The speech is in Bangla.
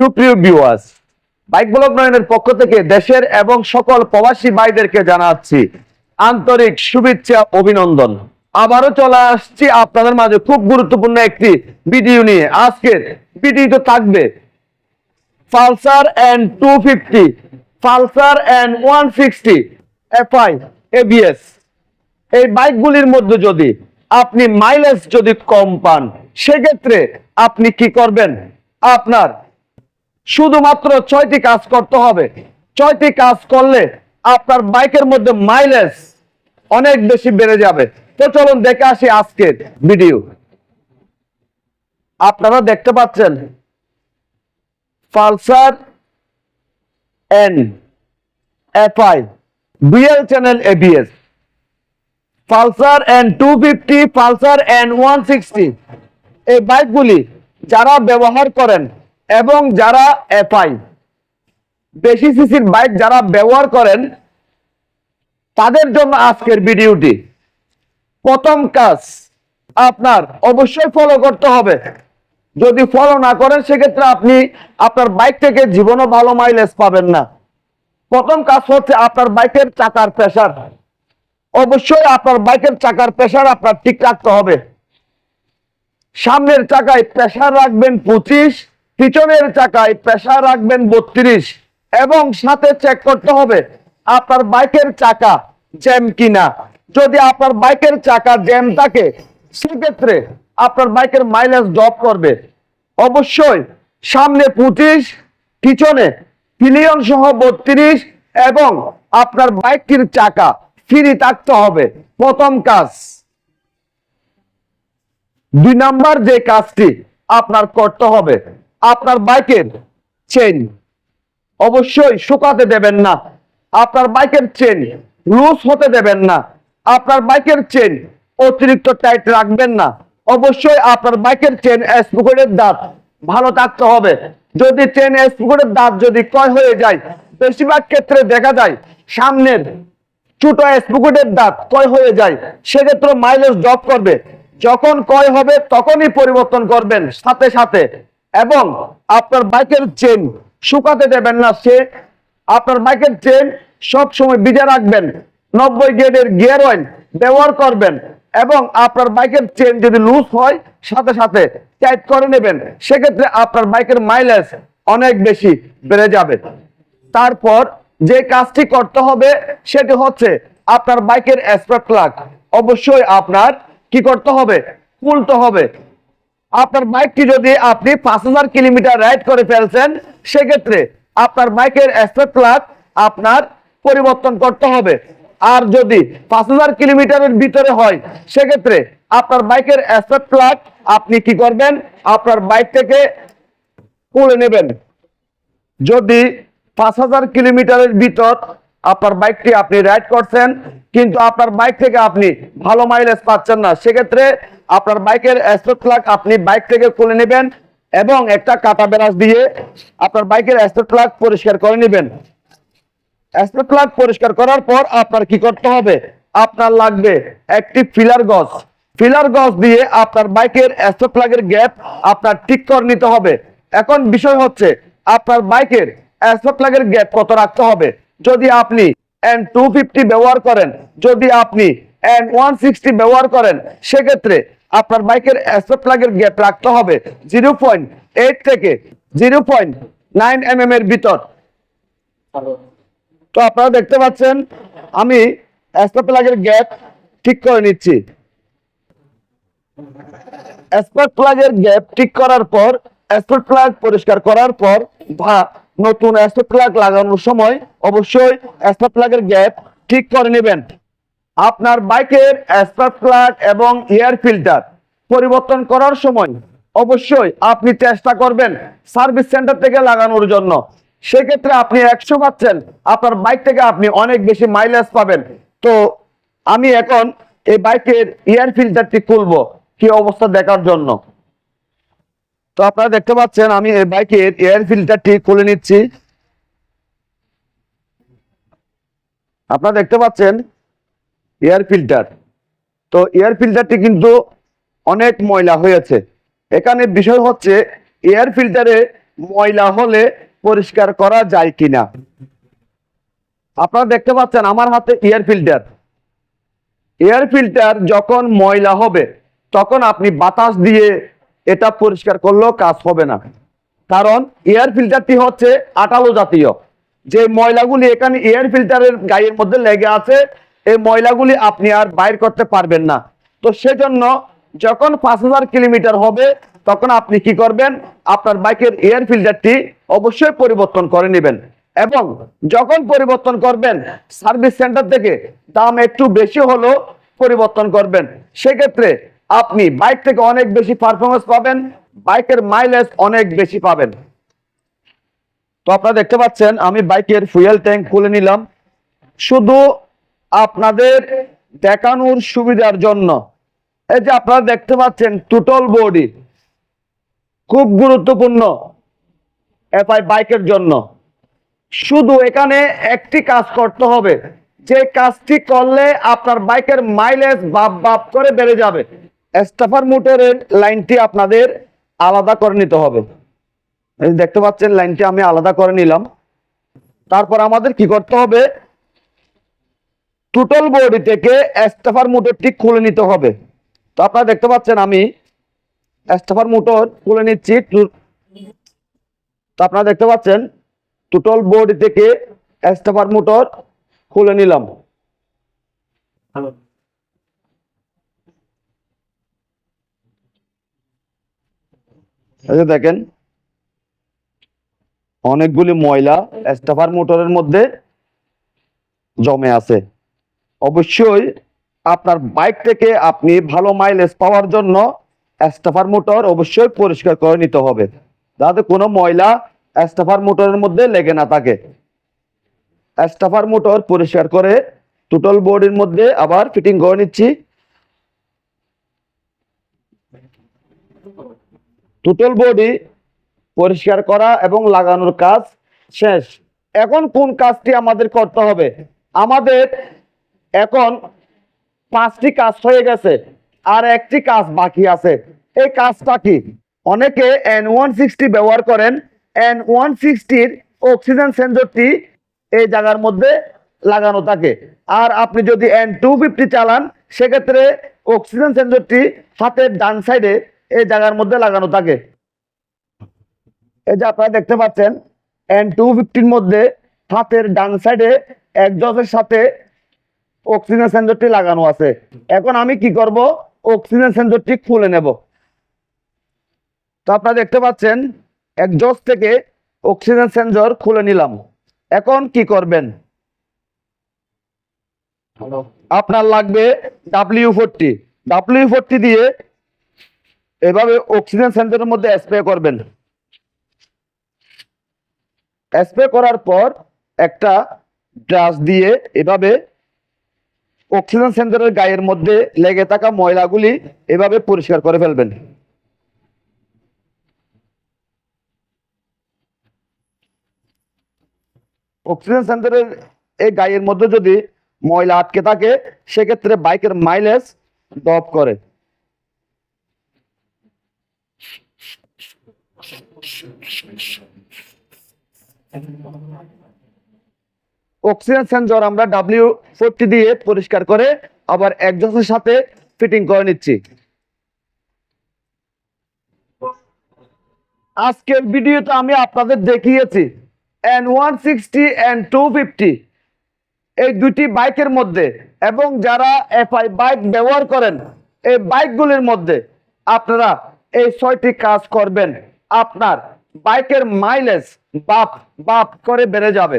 সুপ্রিয় ভিউয়ার্স বাইক ব্লগ নয়নের পক্ষ থেকে দেশের এবং সকল প্রবাসী ভাইদেরকে জানাচ্ছি আন্তরিক শুভেচ্ছা, অভিনন্দন। আবারও চলে আসছি আপনাদের মাঝে খুব গুরুত্বপূর্ণ একটি ভিডিও নিয়ে। আজকের ভিডিও তো থাকবে Pulsar N two fifty Pulsar N one sixty FI ABS এই বাইকগুলির মধ্যে যদি আপনি মাইলেজ যদি কম পান, সেক্ষেত্রে আপনি কি করবেন? আপনার শুধুমাত্র ছয়টি কাজ করতে হবে। ছয়টি কাজ করলে আপনার বাইকের মধ্যে মাইলেজ অনেক বেশি বেড়ে যাবে। তো চলুন দেখে আসি আজকের ভিডিও আপনারা দেখতে পাচ্ছেন Pulsar N, FI dual channel ABS Pulsar N two fifty Pulsar N one sixty এই বাইকগুলি যারা ব্যবহার করেন এবং যারা এফআই, বেশি সিসির বাইক যারা ব্যবহার করেন, তাদের জন্য আজকের ভিডিওটি। প্রথম কাজ, আপনার অবশ্যই ফলো করতে হবে। যদি ফলো না করেন, সেক্ষেত্রে আপনি আপনার বাইক থেকে জীবনও ভালো মাইলেজ পাবেন না। প্রথম কাজ হচ্ছে আপনার বাইকের চাকার প্রেশার অবশ্যই আপনার বাইকের চাকার প্রেশার আপনার ঠিক রাখতে হবে। সামনের চাকায় প্রেশার রাখবেন পঁচিশ পিছনের চাকায় প্রেসার রাখবেন বত্রিশ এবং সাথে চেক করতে হবে আপনার বাইকের চাকা জ্যাম কিনা। যদি আপনার বাইকের চাকা জ্যাম থাকে, সেক্ষেত্রে আপনার বাইকের মাইলেজ ড্রপ করবে। অবশ্যই সামনে পঁচিশ, পিছনে পিলিয়ন সহ বত্রিশ এবং আপনার বাইকটির চাকা ফ্রি থাকতে হবে। প্রথম কাজ। দুই নাম্বার যে কাজটি আপনার করতে হবে আপনার বাইকের চেন অবশ্যই শুকাতে দেবেন না। আপনার বাইকের চেন লুজ হতে দেবেন না। আপনার বাইকের চেন অতিরিক্ত টাইট রাখবেন না। অবশ্যই আপনার বাইকের চেন স্পুকেটের দাঁত ভালো থাকতে হবে। যদি চেন স্পুকেটের দাঁত যদি ক্ষয় হয়ে যায়, বেশিরভাগ ক্ষেত্রে দেখা যায় সামনের ছোট স্পুকুটের দাঁত কয় হয়ে যায়। সেক্ষেত্রে মাইলেজ ড্রপ করবে। যখন কয় হবে তখনই পরিবর্তন করবেন। সাথে সাথে এবং আপনার বাইকের চেন শুকাতে দেবেন না সে। আপনার বাইকের চেন সব সময় রাখবেন, নব্বই গ্রেডের গিয়ার অয়েল ব্যবহার করবেন এবং আপনার বাইকের চেন যদি লুজ হয়, সাথে সাথে টাইট করে নেবেন, সেক্ষেত্রে আপনার বাইকের মাইলেজ অনেক বেশি বেড়ে যাবে। তারপর যে কাজটি করতে হবে, সেটি হচ্ছে আপনার বাইকের স্পার্ক প্লাগ অবশ্যই আপনার কি করতে হবে? খুলতে হবে। আপনার বাইকটি যদি আপনি পাঁচ হাজার কিলোমিটার রাইড করে ফেলছেন, সেক্ষেত্রে আপনার বাইকের স্পার্ক প্লাগ আপনার পরিবর্তন করতে হবে। আর যদি পাঁচ হাজার কিলোমিটারের ভিতরে হয়, সেক্ষেত্রে আপনার বাইকের স্পার্ক প্লাগ আপনি কি করবেন? আপনার বাইক থেকে খুলে নেবেন। যদি পাঁচ হাজার কিলোমিটারের ভিতর আপনার বাইকটি আপনি রাইড করছেন, কিন্তু আপনার বাইক থেকে আপনি ভালো মাইলেজ পাচ্ছেন না, সেক্ষেত্রে আপনার বাইকের স্পোর্ট প্লাগ আপনি বাইক থেকে খুলে নেবেন এবং একটা কাটা ব্রাশ দিয়ে আপনার বাইকের স্পোর্ট প্লাগ পরিষ্কার করে নেবেন। স্পোর্ট প্লাগ পরিষ্কার করার পর আপনার কি করতে হবে? আপনার লাগবে একটি ফিলার গজ। ফিলার গজ দিয়ে আপনার বাইকের স্পোর্ট প্লাগের গ্যাপ আপনার ঠিক করে নিতে হবে। এখন বিষয় হচ্ছে, আপনার বাইকের স্পোর্ট প্লাগের গ্যাপ কত রাখতে হবে? যদি আপনি এন টু ফিফটি ব্যবহার করেন, যদি আপনি এন ওয়ান সিক্সটি ব্যবহার করেন, সেক্ষেত্রে আপনার বাইকের স্পোর্ট প্লাগের গ্যাপ রাখতে হবে জিরো পয়েন্ট এইট থেকে zero point nine M M এর ভিতর। তো আপনারা দেখতে পাচ্ছেন আমি স্পোর্ট প্লাগের গ্যাপ ঠিক করে নিচ্ছি। স্পট প্লাগের গ্যাপ ঠিক করার পর স্পট প্লাগ পরিষ্কার করার পর বা নতুন স্পট প্লাগ লাগানোর সময় অবশ্যই স্পট প্লাগের গ্যাপ ঠিক করে নেবেন। আপনার বাইকের স্পার্ক প্লাগ এবং এয়ার ফিল্টার পরিবর্তন করার সময় অবশ্যই আপনি চেষ্টা করবেন সার্ভিস সেন্টার থেকে লাগানোর জন্য। সেক্ষেত্রে আপনি একশো পাচ্ছেন আপনার বাইক থেকে আপনি অনেক বেশি মাইলেজ পাবেন। তো আমি এখন এই বাইকের এয়ার ফিল্টারটি খুলবো কি অবস্থা দেখার জন্য। তো আপনারা দেখতে পাচ্ছেন আমি এই বাইকের এয়ার ফিল্টারটি খুলে নিচ্ছি। আপনারা দেখতে পাচ্ছেন এয়ার ফিল্টার। তো এয়ার ফিল্টারটি কিন্তু অনেক ময়লা হয়েছে। এখানে বিষয় হচ্ছে, এয়ার ফিল্টারে ময়লা হলে পরিষ্কার করা যায় কিনা। আপনারা দেখতে পাচ্ছেন আমার হাতে এয়ার ফিল্টার। এয়ার ফিল্টার যখন ময়লা হবে, তখন আপনি বাতাস দিয়ে এটা পরিষ্কার করলেও কাজ হবে না। কারণ এয়ার ফিল্টারটি হচ্ছে আটালো জাতীয়। যে ময়লাগুলি এখানে এয়ার ফিল্টারের গায়ের মধ্যে লেগে আছে এই ময়লাগুলি আপনি আর বাইর করতে পারবেন না। তো সেজন্য যখন পাঁচ হাজার কিলোমিটার হবে, তখন আপনি কি করবেন? আপনার বাইকের এয়ার ফিল্টারটি অবশ্যই পরিবর্তন করে নেবেন এবং যখন পরিবর্তন করবেন সার্ভিস সেন্টার থেকে দাম একটু বেশি হলেও পরিবর্তন করবেন। সেক্ষেত্রে আপনি বাইক থেকে অনেক বেশি পারফরমেন্স পাবেন, বাইকের মাইলেজ অনেক বেশি পাবেন। তো আপনারা দেখতে পাচ্ছেন, আমি বাইকের ফুয়েল ট্যাঙ্ক খুলে নিলাম। শুধু আপনাদের দেখানোর সুবিধার জন্য। এই যে আপনারা দেখতে পাচ্ছেন টুটল বডি খুব গুরুত্বপূর্ণ এফআই বাইকের জন্য। শুধু এখানে একটি কাজ করতে হবে, যে কাজটি করলে আপনার বাইকের মাইলেজ বাপ বাপ করে বেড়ে যাবে। স্টাফার মোটরের লাইনটি আপনাদের আলাদা করে নিতে হবে। দেখতে পাচ্ছেন লাইনটি আমি আলাদা করে নিলাম। তারপর আমাদের কি করতে হবে টোটাল বডি থেকে স্টাফার মোটরটি খুলে নিতে হবে। তো আপনারা দেখতে পাচ্ছেন আমি স্টাফার মোটর খুলে নিচ্ছি। তো আপনারা দেখতে পাচ্ছেন টোটাল বডি থেকে স্টাফার মোটর খুলে নিলাম। দেখেন অনেকগুলি ময়লা স্টাফার মোটরের মধ্যে জমে আছে। অবশ্যই আপনার বাইক থেকে আপনি ভালো মাইলেজ পাওয়ার জন্য স্টাফার মোটর অবশ্যই পরিষ্কার করে নিতে হবে, যাতে কোনো ময়লা স্টাফার মোটরের মধ্যে লেগে না থাকে। স্টাফার মোটর পরিষ্কার করে টোটাল বডির মধ্যে আবার ফিটিং করে নিচ্ছি। টোটাল বডি পরিষ্কার করা এবং লাগানোর কাজ শেষ। এখন কোন কাজটি আমাদের করতে হবে? আমাদের এখন পাঁচটি কাজ হয়ে গেছে আর একটি কাজ বাকি আছে। এই কাজটা কি? অনেকে এন ওয়ান সিক্সটি ব্যবহার করেন। এন ওয়ান সিক্সটির অক্সিজেন সেন্সরটি এই জায়গার মধ্যে লাগানো থাকে। আর আপনি যদি এন টু ফিফটি চালান, সেক্ষেত্রে অক্সিজেন সেন্সরটি হাতের ডান সাইডে এই জায়গার মধ্যে লাগানো থাকে। এই যে আপনারা দেখতে পাচ্ছেন এন টু ফিফটির মধ্যে হাতের ডান সাইডে একজসের সাথে অক্সিজেন সেন্সরটি লাগানো আছে। এখন আমি কি করব? অক্সিজেন সেন্সরটি খুলে নেব। তো আপনারা দেখতে পাচ্ছেন একজস থেকে অক্সিজেন সেন্সর খুলে নিলাম। এখন কি করবেন? আপনার লাগবে ডাব্লিউ ফোরটি ডাব্লিউ ফোরটি দিয়ে এভাবে অক্সিজেন সেন্সরের মধ্যে স্প্রে করবেন। স্প্রে করার পর একটা ব্রাশ দিয়ে এভাবে অক্সিজেন সেন্সরের গায়ের মধ্যে লেগে থাকা ময়লাগুলি এভাবে পরিষ্কার করে ফেলবেন। অক্সিজেন সেন্সরের এই গায়ের মধ্যে যদি ময়লা আটকে থাকে, সেক্ষেত্রে বাইকের মাইলেজ ড্রপ করে। অক্সিজেন সেন্সর আমরা ডাব্লিউ ফোরটি দিয়ে পরিষ্কার করে আবার একজনের সাথে ফিটিং করে নিচ্ছি। আজকের ভিডিওতে আমি আপনাদের দেখিয়েছি N one sixty N two fifty এই দুটি বাইকের মধ্যে এবং যারা এফআই বাইক ব্যবহার করেন, এই বাইকগুলির মধ্যে আপনারা এই ছয়টি কাজ করবেন। আপনার বাইকের মাইলেজ বাপ বাপ করে বেড়ে যাবে।